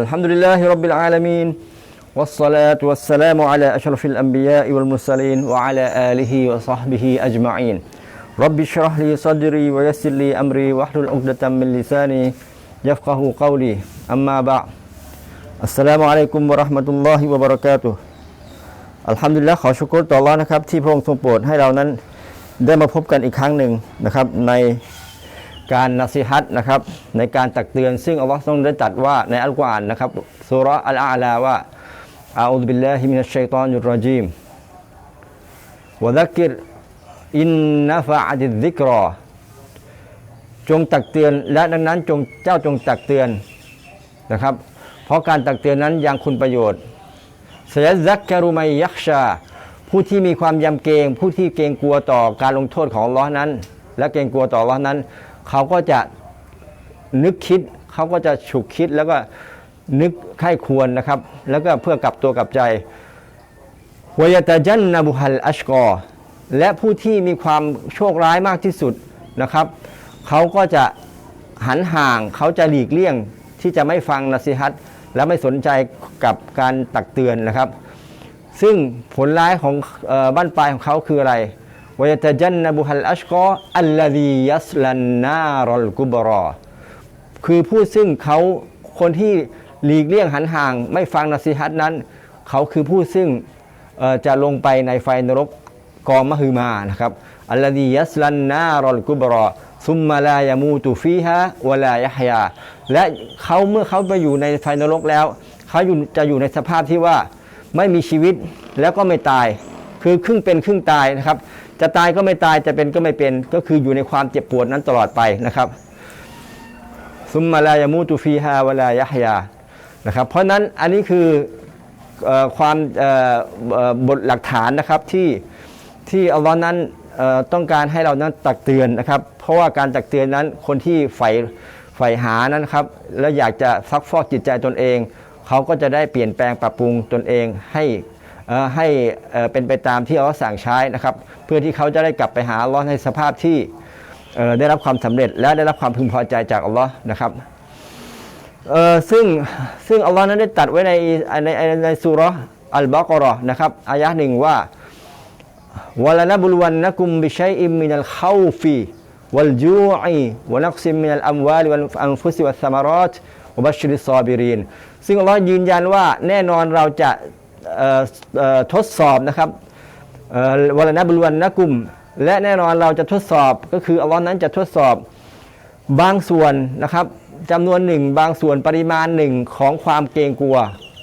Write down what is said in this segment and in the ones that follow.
الحمد لله رب العالمين والصلاة والسلام على أشرف الأنبياء والمرسلين وعلى آله وصحبه أجمعين رب اشرح لي صدري ويسر لي أمري واحلل عقدة من لساني يفقه قولي أما بعد السلام عليكم ورحمة الله وبركاته อัลฮัมดุลิลละขอชุกรต่อAllah นะครับ ที่พระองค์ทรงโปรดให้เรานั้นได้มาพบกันอีกครั้งหนึ่งนะครับ ใน การนัสิฮัตนะครับในการตักเตือนซึ่งอัลลอฮ์ทรงได้ตัดว่าในอัลกุรอานนะครับสุระอัลอาลาว่าอาอุบิลลาฮิมินัชชัยฏอนุรจีมวะซักกิรอินนะฟะอะติซิกรอจงตักเตือนและดังนั้นจงเจ้าจงตักเตือนนะครับ เพราะการตักเตือนนั้นยังคุณประโยชน์สยซักการุมัยยักชาผู้ที่มีความยำเกรงผู้ที่เกรงกลัวต่อการลงโทษของลลอนั้น และเกรงกลัวต่อลลอนั้น เขาก็จะนึกคิดเขาก็จะฉุกคิดแล้วก็นึกไข้ควรนะครับ แล้วก็เพื่อกลับตัวกลับใจวยตาจันนบุฮัลอัชกอและผู้ที่มีความโชคร้ายมากที่สุดนะครับ เขาก็จะหันห่างเขาจะหลีกเลี่ยงที่จะไม่ฟังนสิฮัตและไม่สนใจกับการตักเตือนนะครับ ซึ่งผลร้ายของออบ้านปลายของเขาคืออะไร วยตจันนบุฮัลอัชกออัลลดียัสลันนารอลกุบรอ คือผู้ซึ่งเขาคนที่หลีกเลี่ยงหันห่าง ไม่ฟังนสิฮัตนั้น เขาคือผู้ซึ่งจะลงไปในไฟนรกกองมหึมานะครับอัลลดียัสลันนารอลกุบรอซุมมาลายามูตุฟีฮะวลายะฮยา และเขาเมื่อเขาไปอยู่ในไฟนรกแล้ว เขาอยู่จะอยู่ในสภาพที่ว่าไม่มีชีวิตแล้วก็ไม่ตาย คือครึ่งเป็นครึ่งตายนะครับ จะตายก็ไม่ตายจะเป็นก็ไม่เป็น ก็คืออยู่ในความเจ็บปวดนั้นตลอดไปนะครับซุมมาลายามูตุฟีฮาวลายะฮยานะครับ เพราะนั้นอันนี้คืออความบทหลักฐานนะครับที่ที่อัลลอฮ์นั้นต้องการให้เรานั้นตักเตือนนะครับ เพราะว่าการตักเตือนนั้นคนที่ใฝ่ใฝ่หานั้นครับแล้วอยากจะซักฟอกจิตใจตนเอง เขาก็จะได้เปลี่ยนแปลงปรับปรุงตนเองให้ ให้เป็นไปตามที่อัลลอฮ์สั่งใช้นะครับ เพื่อที่เขาจะได้กลับไปหาอัลลอฮ์ในสภาพที่ได้รับความสำเร็จและได้รับความพึงพอใจจากอัลลอฮ์นะครับซึ่งซึ่งอัลลอฮ์นั้นได้ตัดไว้ในในในสุร์อัลบากราะนะครับอายะห์หนึ่งว่าวะลานบุลวันนะกุมบิชัยอิมมินัลขาวฟีวัลจูอีวะนักซิมมินัลอัมวาลวัลอันฟุซิวัสสมารอตวะบัชริสซอบิรินซึ่งอัลลอฮ์ยืนยันว่าแน่นอนเราจะ ทดสอบนะครับวลนะบุลวันนะกุมและแน่นอนเราจะทดสอบก็คืออัลลอฮ์นั้นจะทดสอบบางส่วนนะครับจำนวนหนึ่งบางส่วนปริมาณหนึ่งของความเกรงกลัว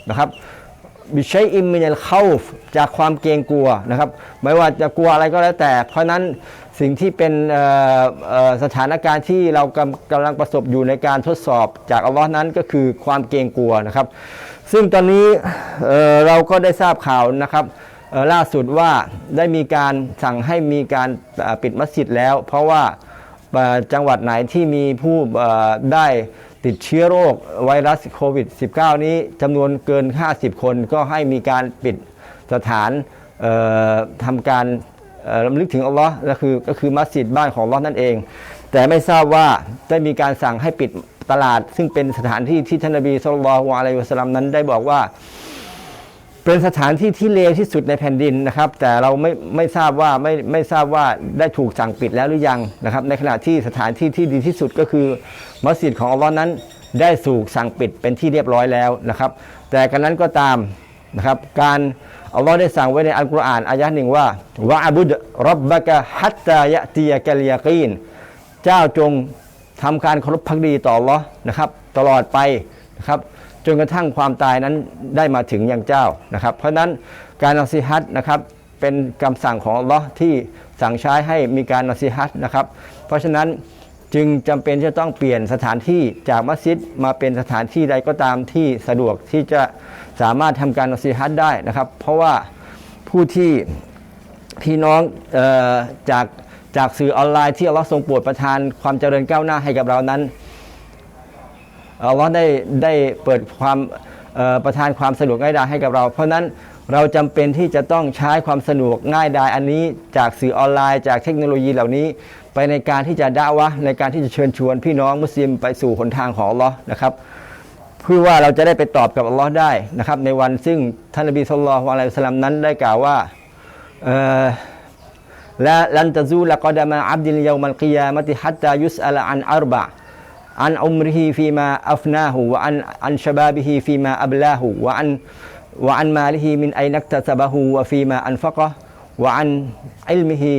นะครับบิชัยอิมมินัลเข้าจากความเกรงกลัวนะครับ ไม่ว่าจะกลัวอะไรก็แล้วแต่ เพราะนั้น สิ่งที่เป็นสถานการณ์ที่เรากำกำลังประสบอยู่ในการทดสอบจากอัลลอฮ์นั้นก็คือความเกรงกลัวนะครับ ซึ่งตอนนี้เเราก็ได้ทราบข่าวนะครับล่าสุดว่าได้มีการสั่งให้มีการปิดมัสยิดแล้ว เพราะว่าจังหวัดไหนที่มีผู้ได้ติดเชื้อโรคไวรัสโควิด -19 นี้จำนวนเกิน 50 คนก็ให้มีการปิดสถานทำการ รำลึกถึงอัลลอฮ์ก็คือก็คือมัสยิดบ้านของอัลลอฮ์นั่นเอง แต่ไม่ทราบว่าได้มีการสั่งให้ปิดตลาด ซึ่งเป็นสถานที่ที่ท่านนบีสุลต่านอะลัยฮิวะสัลลัมนั้นได้บอกว่า เป็นสถานที่ที่เลวที่สุดในแผ่นดินนะครับ แต่เราไม่ไม่ทราบว่าไม่ไม่ทราบว่าได้ถูกสั่งปิดแล้วหรือยังนะครับ ในขณะที่สถานที่ที่ดีที่สุดก็คือมัสยิดของอัลลอฮ์นั้นได้ถูกสั่งปิดเป็นที่เรียบร้อยแล้วนะครับ แต่กันนั้นก็ตามนะครับการ อัลลอฮ์ได้สั่งไว้ในอัลกุรอานอายะห์หนึ่งว่าวะอบุดรับบะกะฮัตตายะตียะกัลยกีนเจ้าจงทำการเคารพพักดีต่ออัลลอฮ์นะครับ ตลอดไปนะครับจนกระทั่งความตายนั้นได้มาถึงอย่างเจ้านะครับ เพราะฉะนั้นการนัสิฮัตนะครับเป็นคำสั่งของอัลลอฮ์ที่สั่งใช้ให้มีการนัสิฮัตนะครับ เพราะฉะนั้นจึงจำเป็นจะต้องเปลี่ยนสถานที่จากมัสยิดมาเป็นสถานที่ใดก็ตามที่สะดวกที่จะ สามารถทำการนัสิฮัตได้นะครับ เพราะว่าผู้ที่พี่น้องออจากจากสื่อออนไลน์ที่อัลลอฮ์ทรงโปรดประทานความเจริญก้าวหน้าให้กับเรานั้นอัลลอฮ์ได้ได้เปิดความประทานความสะดวกง่ายดายให้กับเรา เพราะนั้นเราจำเป็นที่จะต้องใช้ความสะดวกง่ายดายอันนี้จากสื่อออนไลน์ จากเทคโนโลยีเหล่านี้ ไปในการที่จะด่าวะในการที่จะเชิญชวนพี่น้องมุสลิมไปสู่หนทางของอัลลอฮ์นะครับ เพื่อว่าเราจะได้ไปตอบกับอัลลอฮ์ได้นะครับ ในวันซึ่งท่านนบีสุลต่านละอะลัยสลลัมนั้นได้กล่าวว่าและลันตะซูละกอดามะอับดิลยามัลกิยามติฮัตตายุสอัลอันอัรบะอันอุมริฮิฟีมาอัฟนาหูวะอันอันชบาบิฮิฟีมาอับลาหูวะอันวะอันมาลิฮิมินไอนักตะซบะฮูวะฟีมาอันฟะกะวะอันอิลมิฮิ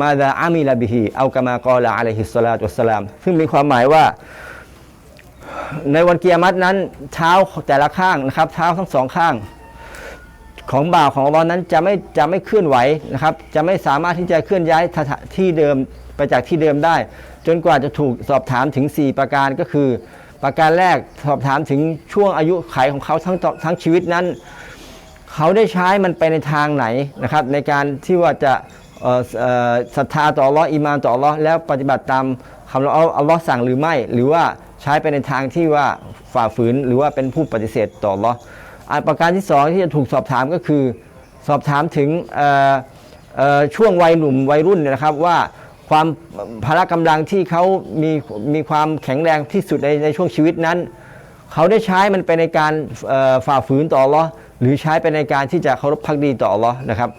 มาดาอามิลบิฮิเอากะมากอละอะลัยฮิสซอลาตุสสลามซึ่งมีความหมายว่า ในวันเกียรมัดนั้นเท้าแต่ละข้างนะครับเท้าทั้งสองข้าง ของบ่าวของอัลลอฮ์นั้นจะไม่จะไม่เคลื่อนไหวนะครับ จะไม่สามารถที่จะเคลื่อนย้ายสถาที่เดิมไปจากที่เดิมได้ จนกว่าจะถูกสอบถามถึง 4 ประการก็คือ ประการแรกสอบถามถึงช่วงอายุไขของเขาทั้งทั้งชีวิตนั้น เขาได้ใช้มันไปในทางไหนนะครับ ในการที่ว่าจะศรัทธาต่ออัลลอฮ์อีมานต่ออัลลอฮ์แล้วปฏิบัติตามคำเราเอัลอัลลอฮ์สั่งหรือไม่ หรือว่า ใช้ไปในทางที่ว่าฝ่าฝืนหรือว่าเป็นผู้ปฏิเสธต่ออัลลอฮ์อะประการที่สองที่จะถูกสอบถามก็คือ สอบถามถึงช่วงวัยหนุ่มวัยรุ่นนะครับว่าความพละกำลังที่เขามีมีความแข็งแรงที่สุดในในช่วงชีวิตนั้น เขาได้ใช้มันไปในการฝ่าฝืนต่ออัลลอฮ์หรือใช้ไปในการที่จะเคารพพักดีต่ออัลลอฮ์นะครับ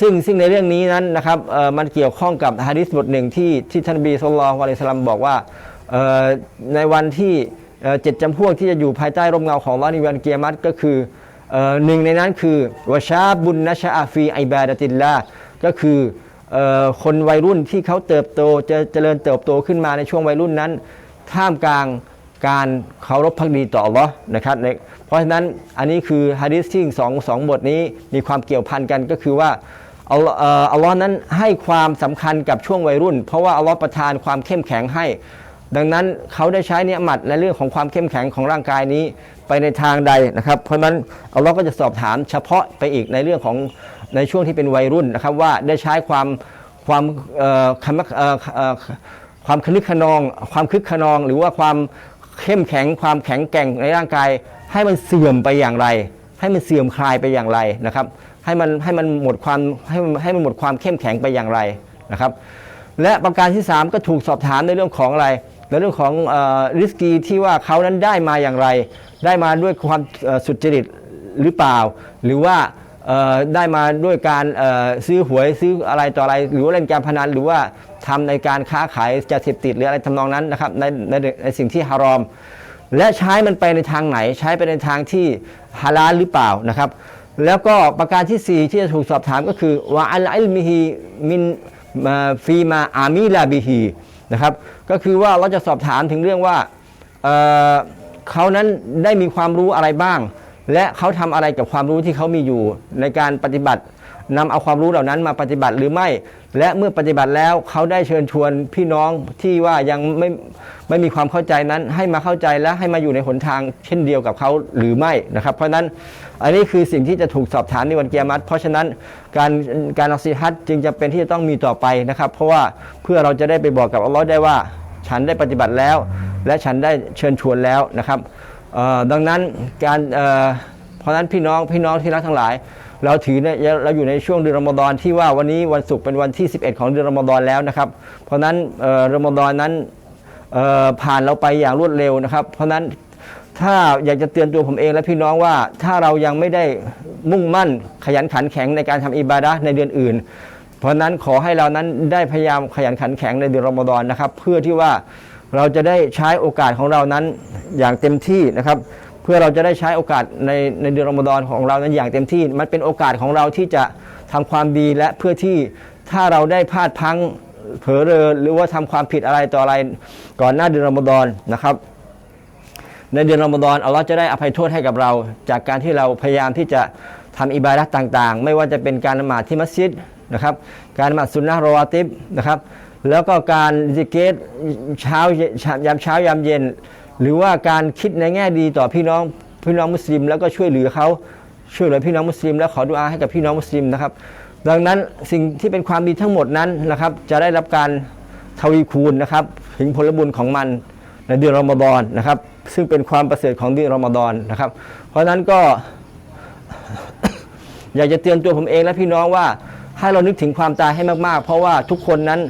ซึ่งซึ่งในเรื่องนี้นั้นนะครับมันเกี่ยวข้องกับฮะดิษบทหนึ่งที่ที่ท่านบีสุลต่านวะลัยฮิสลามบอกว่า ในวันที่เจ็ดจำพวกที่จะอยู่ภายใต้ร่มเงาของอัลลอฮ์ในวันเกียรติก็คืออหนึ่งในนั้นคือวชาบุนนชะอาฟีอิบาดติลลาก็คืออคนวัยรุ่นที่เขาเติบโตจะเจริญเติบโตขึ้นมาในช่วงวัยรุ่นนั้น ท่ามกลางการเคารพพักดีต่ออัลลอฮ์นะครับเพราะฉะนั้นอันนี้คือฮะดิษที่สองสองบทนี้มีความเกี่ยวพันกันก็คือว่าอัลลอฮ์เอ่ออัลลอฮ์นั้นให้ความสำคัญกับช่วงวัยรุ่น เพราะว่าอัลลอฮ์ประทานความเข้มแข็งให้ ดังนั้นเขาได้ใช้เนื้อหมัดในเรื่องของความเข้มแข็งของร่างกายนี้ไปในทางใดนะครับ เพราะนั้นอัลลอฮ์ก็จะสอบถามเฉพาะไปอีกในเรื่องของในช่วงที่เป็นวัยรุ่นนะครับว่าได้ใช้ความความคำความคนึกขนอง ความคึกขนอง หรือว่าความเข้มแข็งความแข็งแกร่งในร่างกาย ให้มันเสื่อมไปอย่างไร ให้มันเสื่อมคลายไปอย่างไรนะครับ ให้มันให้มันหมดความให้มันให้มันหมดความเข้มแข็งไปอย่างไรนะครับ และประการที่ 3 ก็ถูกสอบถามในเรื่องของอะไร ในเรื่องของริสกีที่ว่าเขานั้นได้มาอย่างไร ได้มาด้วยความสุจริตหรือเปล่า หรือว่าได้มาด้วยการซื้อหวยซื้ออะไรต่ออะไร หรือว่าเล่นการพนันหรือว่าทำในการค้าขายจะเสพติดหรืออะไรทำนองนั้นนะครับในในในสิ่งที่ฮารอม และใช้มันไปในทางไหน ใช้ไปในทางที่ฮาลาลหรือเปล่านะครับ แล้วก็ประการที่ 4 ที่จะถูกสอบถามก็คือว่าอัลอิลมิฮีมินฟีมาอามิลาบิฮี นะครับ ก็คือว่าเราจะสอบถามถึงเรื่องว่าเเขานั้นได้มีความรู้อะไรบ้าง และเขาทำอะไรกับความรู้ที่เขามีอยู่ในการปฏิบัติ นำเอาความรู้เหล่านั้นมาปฏิบัติหรือไม่ และเมื่อปฏิบัติแล้วเขาได้เชิญชวนพี่น้องที่ว่ายังไม่ไม่มีความเข้าใจนั้น ให้มาเข้าใจและให้มาอยู่ในหนทางเช่นเดียวกับเขาหรือไม่นะครับ เพราะฉะนั้นอันนี้คือสิ่งที่จะถูกสอบถามในวันเกียรติเพราะฉะนั้นการการอักซิฮัตจึงจะเป็นที่จะต้องมีต่อไปนะครับ เพราะว่าเพื่อเราจะได้ไปบอกกับอัลลอฮ์ได้ว่า ฉันได้ปฏิบัติแล้ว และฉันได้เชิญชวนแล้วนะครับดังนั้นการเพราะนั้นพี่น้องพี่น้องที่รักทั้งหลาย เราถือเนี่ยเราอยู่ในช่วงเดือนรอมฎอนที่ว่าวันนี้วันศุกร์เป็นวันที่ 11 ของเดือนรอมฎอนแล้วนะครับ เพราะนั้นเอ่อรอมฎอนนั้นเอ่อผ่านเราไปอย่างรวดเร็วนะครับ เพราะนั้นถ้าอยากจะเตือนตัวผมเองและพี่น้องว่าถ้าเรายังไม่ได้มุ่งมั่นขยันขันแข็งในการทำอิบาดะในเดือนอื่น เพราะฉะนั้นขอให้เรานั้นได้พยายามขยันขันแข็งในเดือนรอมฎอนนะครับ เพื่อที่ว่าเราจะได้ใช้โอกาสของเรานั้นอย่างเต็มที่นะครับ เพื่อเราจะได้ใช้โอกาสในในเดือนรอมฎอนของเรานั้นอย่างเต็มที่ มันเป็นโอกาสของเราที่จะทำความดีและเพื่อที่ถ้าเราได้พลาดพังเผลอเรอหรือว่าทำความผิดอะไรต่ออะไรก่อนหน้าเดือนรอมฎอนนะครับ ในเดือนรอมฎอนอัลลอฮ์จะได้อภัยโทษให้กับเรา จากการที่เราพยายามที่จะทำอิบาดะต่างๆ ไม่ว่าจะเป็นการละหมาดที่มัสยิดนะครับ การละหมาดสุนนะรอวาติบนะครับ แล้วก็การซิกเกตเช้ายามเช้ายามเย็น หรือว่าการคิดในแง่ดีต่อพี่น้องพี่น้องมุสลิม แล้วก็ช่วยเหลือเขาช่วยเหลือพี่น้องมุสลิม แล้วขอดุอาให้กับพี่น้องมุสลิมนะครับ ดังนั้นสิ่งที่เป็นความดีทั้งหมดนั้นนะครับ จะได้รับการทวีคูณนะครับถึงผลบุญของมันในเดือนรอมฎอนนะครับ ซึ่งเป็นความประเสริฐของเดือนรอมฎอนนะครับ เพราะฉะนั้นก็ อยากจะเตือนตัวผมเองและพี่น้องว่าให้เรานึกถึงความตายให้มากๆ เพราะว่าทุกคนนั้น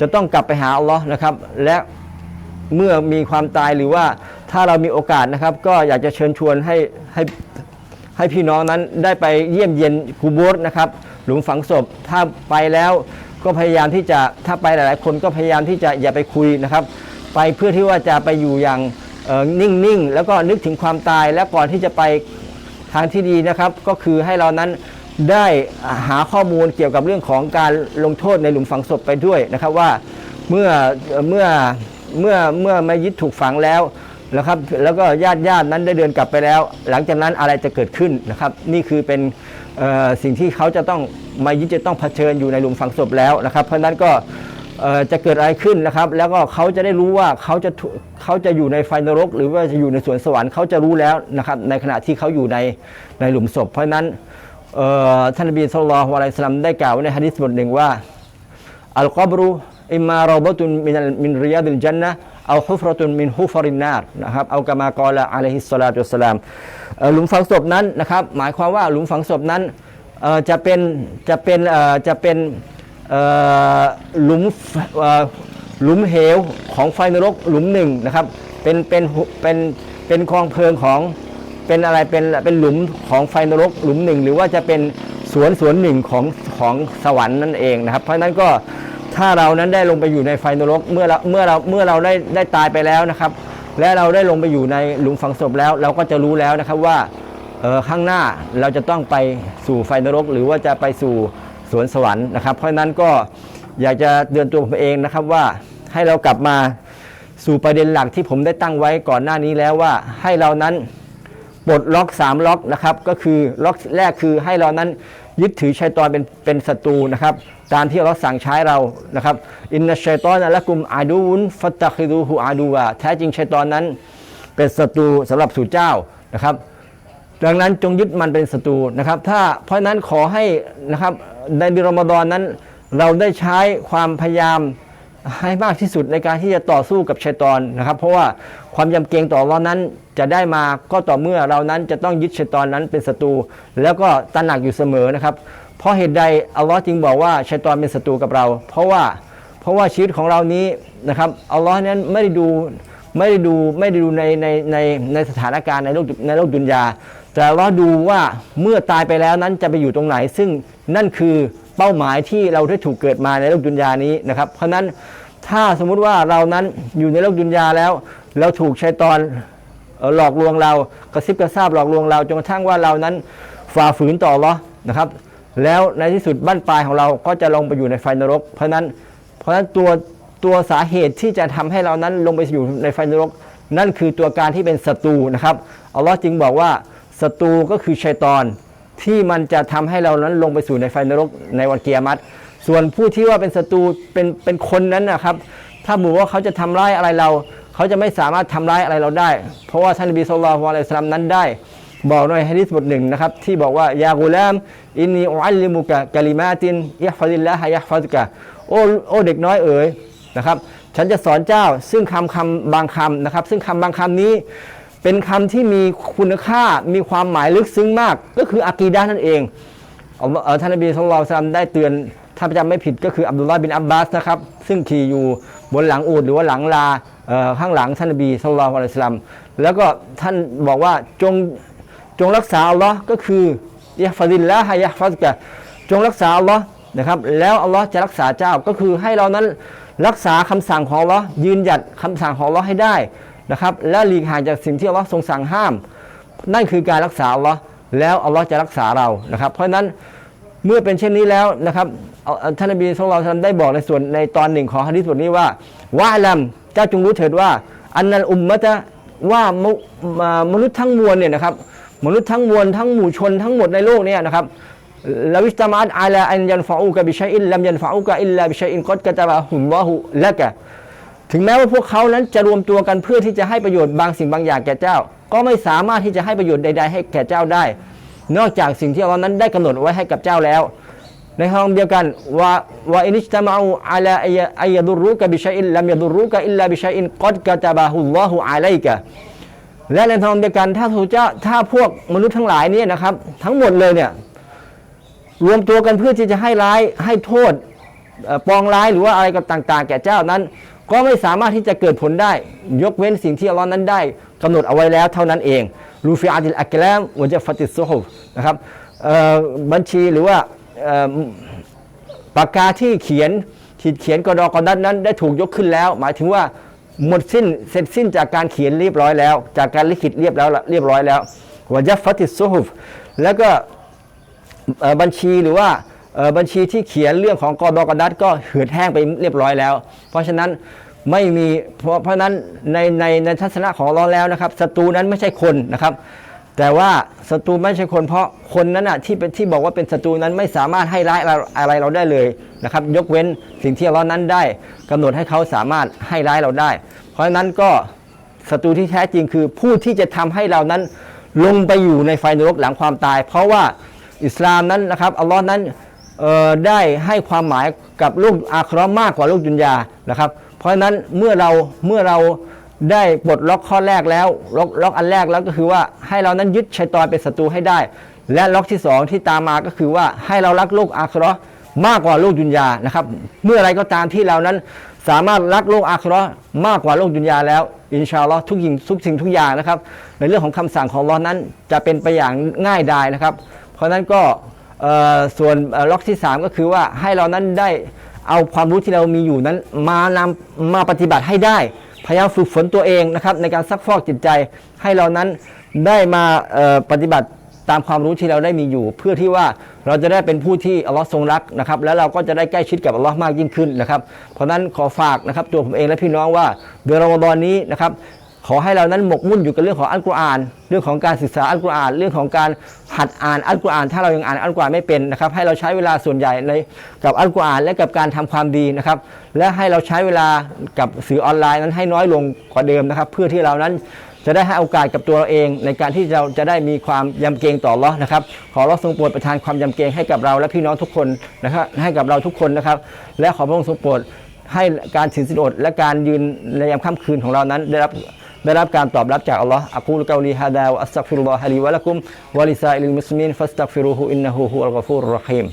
จะต้องกลับไปหาอัลลอฮ์นะครับ และ เมื่อมีความตายหรือว่าถ้าเรามีโอกาสนะครับ ก็อยากจะเชิญชวนให้ให้ให้พี่น้องนั้นได้ไปเยี่ยมเยียนกูโบสนะครับหลุมฝังศพถ้าไปแล้วก็พยายามที่จะถ้าไปหลายๆ คนก็พยายามที่จะอย่าไปคุยนะครับ ไปเพื่อที่ว่าจะไปอยู่อย่างนิ่งๆ แล้วก็นึกถึงความตายและก่อนที่จะไปทางที่ดีนะครับ ก็คือให้เรานั้นได้หาข้อมูลเกี่ยวกับเรื่องของการลงโทษในหลุมฝังศพไปด้วยนะครับว่าเมื่อเมื่อ เมื่อเมื่อมัยิดถูกฝังแล้วนะครับแล้วก็ญาติญาตินั้นได้เดินกลับไปแล้ว หลังจากนั้นอะไรจะเกิดขึ้นนะครับ นี่คือเป็นสิ่งที่เขาจะต้องมัยิดจะต้องเผชิญอยู่ในหลุมฝังศพแล้วนะครับ เพราะนั้นก็จะเกิดอะไรขึ้นนะครับ แล้วก็เขาจะได้รู้ว่าเขาจะเขาจะอยู่ในไฟนรก หรือว่าจะอยู่ในสวนสวรรค์เขาจะรู้แล้วนะครับในขณะที่เขาอยู่ในในหลุมศพ เพราะนั้นท่านนบีสุลต่านละฮ์อะลัยสลามได้กล่าวในฮะดิษบทหนึ่งว่าอัลกับรุ อิมมาราบตุนมินมินริยาดิลจันนะเอาฮุฟรตุนมินฮุฟรินนาร์นะครับเอากามากอละอะลัยฮิสสลาตุสสลามหลุมฝังศพนั้นนะครับหมายความว่าหลุมฝังศพนั้นจะเป็นจะเป็นจะเป็นหลุมหลุมเหวของไฟนรกหลุมหนึ่งนะครับเป็นเป็นเป็นเป็นกองเพลิงของเป็นอะไรเป็นเป็นหลุมของไฟนรกหลุมหนึ่ง หรือว่าจะเป็นสวนสวนหนึ่งของของสวรรค์นั่นเองนะครับ เพราะฉะนั้นก็ ถ้าเรานั้นได้ลงไปอยู่ในไฟนรกเมื่อเราเมื่อเราเมื่อเราได้ได้ตายไปแล้วนะครับ และเราได้ลงไปอยู่ในหลุมฝังศพแล้ว เราก็จะรู้แล้วนะครับว่าเออข้างหน้าเราจะต้องไปสู่ไฟนรก หรือว่าจะไปสู่สวนสวรรค์นะครับ เพราะฉะนั้นก็อยากจะเตือนตัวผมเองนะครับว่าให้เรากลับมาสู่ประเด็นหลักที่ผมได้ตั้งไว้ก่อนหน้านี้แล้วว่าให้เรานั้นปลดล็อก 3 ล็อกนะครับ ก็คือล็อกแรกคือให้เรานั้น ยึดถือชัยตอนเป็นเป็นศัตรูนะครับ ตามที่เราสั่งใช้เรานะครับอินนัชชัยตอนและกลุ่มอาดูนฟัตตะคิดูฮูอาดูวะแท้จริงชัยตอนนั้น เป็นศัตรูสำหรับสู่เจ้านะครับ ดังนั้นจงยึดมันเป็นศัตรูนะครับ ถ้าเพราะฉะนั้นขอให้นะครับในเดือนรอมฎอนนั้น เราได้ใช้ความพยายาม ให้มากที่สุดในการที่จะต่อสู้กับชัยตอนนะครับ เพราะว่าความยำเกรงต่อเรานั้นจะได้มาก็ต่อเมื่อเรานั้นจะต้องยึดชัยตอนนั้นเป็นศัตรูแล้วก็ตระหนักอยู่เสมอนะครับ เพราะเหตุใดอัลลอฮ์จึงบอกว่าชัยตอนเป็นศัตรูกับเรา เพราะว่าเพราะว่าชีวิตของเรานี้นะครับอัลลอฮ์นั้นไม่ได้ดูไม่ได้ดูไม่ได้ดูในในในในสถานการณ์ในโลกในโลกดุนยาแต่เราดูว่าเมื่อตายไปแล้วนั้นจะไปอยู่ตรงไหน ซึ่งนั่นคือ เป้าหมายที่เราได้ถูกเกิดมาในโลกดุนยานี้นะครับ เพราะนั้นถ้าสมมุติว่าเรานั้นอยู่ในโลกดุนยาแล้ว เราถูกชัยตอนหลอกลวงเรากระซิบกระซาบหลอกลวงเราจนกระทั่งว่าเรานั้นฝ่าฝืนต่ออัลเลาะนะครับ แล้วในที่สุดบั้นปลายของเราก็จะลงไปอยู่ในไฟนรก เพราะนั้นเพราะนั้นตัวตัวสาเหตุที่จะทำให้เรานั้นลงไปอยู่ในไฟนรก นั่นคือตัวการที่เป็นศัตรูนะครับอัลลอฮ์จึงบอกว่าศัตรูก็คือชัยตอน ที่มันจะทำให้เรานั้นลงไปสู่ในไฟนรกในวันเกียรติส่วนผู้ที่ว่าเป็นศัตรูเป็นเป็นคนนั้นนะครับ ถ้าหมู่ว่าเขาจะทำร้ายอะไรเรา เขาจะไม่สามารถทำร้ายอะไรเราได้ เพราะว่าท่านนบีสุลต่านละสลัมนั้นได้ บอกในฮะดิษบทหนึ่งนะครับ ที่บอกว่ายากุลามอินนีอัลลิมุกะกะลิมาตินยัฟดิลละฮะยัฟดุกะโอ้โอ้เด็กน้อยเอ๋ยนะครับ ฉันจะสอนเจ้าซึ่งคำคำบางคำนะครับ ซึ่งคำบางคำนี้ เป็นคำที่มีคุณค่ามีความหมายลึกซึ้งมาก ก็คืออากีดะห์นั่นเองเออท่านนบีสุลต่านได้เตือนถ้าจำไม่ผิดก็คืออับดุลลาห์บินอับบาสนะครับซึ่งขี่อยู่บนหลังอูดหรือว่าหลังลาข้างหลังท่านนบีสุลต่านอิสลามแล้วก็ท่านบอกว่าจงจงรักษาอัลลอฮ์ก็คือยะฟาดิลละฮะยะฟัดกะจงรักษาอัลลอฮ์นะครับแล้วอัลลอฮ์จะรักษาเจ้าก็คือให้เรานั้นรักษาคำสั่งของอัลลอฮ์ยืนหยัดคำสั่งของอัลลอฮ์ให้ได้ นะครับ และหลีกห่างจากสิ่งที่อัลลอฮ์ทรงสั่งห้าม นั่นคือการรักษาอัลลอฮ์แล้วอัลลอฮ์จะรักษาเรานะครับ เพราะฉะนั้นเมื่อเป็นเช่นนี้แล้วนะครับเอาเอาท่านนบีสุลต่านได้บอกในส่วนในตอนหนึ่งของฮะดิษบทนี้ว่าวะลัมเจ้าจงรู้เถิดว่า อันนั้นอุมมะจะว่ามนุษย์ทั้งมวลเนี่ยนะครับมนุษย์ทั้งมวลทั้งหมู่ชนทั้งหมดในโลกเนี่ยนะครับลาวิสตามาตอาลาอันยันฟาอูกะบิชัยอินลัมยันฟาอูกะอิลลาบิชัยอินกอดกะตะบะฮุลลอฮุละกะ ถึงแม้ว่าพวกเขานั้นจะรวมตัวกันเพื่อที่จะให้ประโยชน์บางสิ่งบางอย่างแก่เจ้า ก็ไม่สามารถที่จะให้ประโยชน์ใด ๆ ให้แก่เจ้าได้ นอกจากสิ่งที่อัลลอฮ์นั้นได้กำหนดไว้ให้กับเจ้าแล้ว ในห้องเดียวกันว่าว่าอินิจตมาอูอาลาอัยอัยดุรุกะบิชัยอินลัมยดุรุกะอิลลาบิชัยอินกอดกะตะบะฮุลลอฮุอะลัยกะและในทางเดียวกันถ้าพระเจ้าถ้าพวกมนุษย์ทั้งหลายเนี่ยนะครับ ทั้งหมดเลยเนี่ยรวมตัวกันเพื่อที่จะให้ร้ายให้โทษปองร้ายหรือว่าอะไรกับต่าง ๆ แก่เจ้านั้น ก็ไม่สามารถที่จะเกิดผลได้ ยกเว้นสิ่งที่อัลลอฮ์นั้นได้กำหนดเอาไว้แล้วเท่านั้นเองรูฟิอาติลอักลมวะจะฟัติสซุฮุฟนะครับบัญชีหรือว่าปากกาที่เขียนขีดเขียนกระดอกระดันนั้นได้ถูกยกขึ้นแล้ว หมายถึงว่าหมดสิ้นเสร็จสิ้นจากการเขียนเรียบร้อยแล้ว จากการลิขิตเรียบแล้วเรียบร้อยแล้ววะยัฟฟัติสซุฮุฟแล้วก็บัญชีหรือว่า บัญชีที่เขียนเรื่องของกอดอกระดัดก็เหือดแห้งไปเรียบร้อยแล้ว เพราะฉะนั้นไม่มีเพราะเพราะนั้นในในในทัศนะของเราแล้วนะครับศัตรูนั้นไม่ใช่คนนะครับ แต่ว่าศัตรูไม่ใช่คน เพราะคนนั้นอะที่เป็นที่บอกว่าเป็นศัตรูนั้นไม่สามารถให้ร้ายอะไรเราได้เลยนะครับ ยกเว้นสิ่งที่เรานั้นได้กำหนดให้เขาสามารถให้ร้ายเราได้ เพราะฉะนั้นก็ศัตรูที่แท้จริงคือผู้ที่จะทำให้เรานั้นลงไปอยู่ในไฟนรกหลังความตาย เพราะว่าอิสลามนั้นนะครับอัลลอฮ์นั้น ได้ให้ความหมายกับโลกอาคราะห์มากกว่าโลกดุนยานะครับ เพราะฉะนั้นเมื่อเราเมื่อเราได้ปลดล็อกข้อแรกแล้วล็อกล็อกอันแรกแล้วก็คือว่าให้เรานั้นยึดชัยตอนเป็นศัตรูให้ได้ และล็อกที่สองที่ตามมาก็คือว่าให้เรารักโลกอาคราะห์มากกว่าโลกดุนยานะครับ เมื่อไรก็ตามที่เรานั้นสามารถรักโลกอาคราะห์มากกว่าโลกดุนยาแล้ว อินชาอัลลอฮ์ทุกสิ่งทุกสิ่งทุกอย่างนะครับ ในเรื่องของคำสั่งของลอนั้นจะเป็นไปอย่างง่ายดายนะครับ เพราะฉะนั้นก็ ส่วนล็อกที่ 3 ก็คือว่าให้เรานั้นได้เอาความรู้ที่เรามีอยู่นั้นมานำมาปฏิบัติให้ได้ พยายามฝึกฝนตัวเองนะครับในการซักฟอกจิตใจให้เรานั้นได้มาปฏิบัติตามความรู้ที่เราได้มีอยู่ เพื่อที่ว่าเราจะได้เป็นผู้ที่อัลลอฮ์ทรงรักนะครับ แล้วเราก็จะได้ใกล้ชิดกับอัลลอฮ์มากยิ่งขึ้นนะครับ เพราะฉะนั้นขอฝากนะครับตัวผมเองและพี่น้องว่าเดือนรอมฎอนนี้นะครับ ขอให้เรานั้นหมกมุ่นอยู่กับเรื่องของอัลกุรอาน เรื่องของการศึกษาอัลกุรอาน เรื่องของการหัดอ่านอัลกุรอาน ถ้าเรายังอ่านอัลกุรอานไม่เป็นนะครับ ให้เราใช้เวลาส่วนใหญ่ในกับอัลกุรอานและกับการทำความดีนะครับ และให้เราใช้เวลากับสื่อออนไลน์นั้นให้น้อยลงกว่าเดิมนะครับ เพื่อที่เรานั้นจะได้ให้โอกาสกับตัวเราเอง ในการที่เราจะได้มีความยำเกรงต่ออัลเลาะนะครับ ขอราทรงโปรดประทานความยำเกรงให้กับเราและพี่น้องทุกคนนะครับให้กับเราทุกคนนะครับ และขอพระองค์ทรงโปรดให้การถือศีลอดและการยืนในยามค่ำคืนของเรานั้นได้รับ ได้รับการตอบรับจากอัลลอฮ์อักูลกาลีฮะดาวะอัสตักฟิรุลลอฮะลีวะลักุมวะลิซาอิลิลมุสลิมีนฟัสตักฟิรูฮูอินนะฮูฮุอัลกอฟูรรรฮีม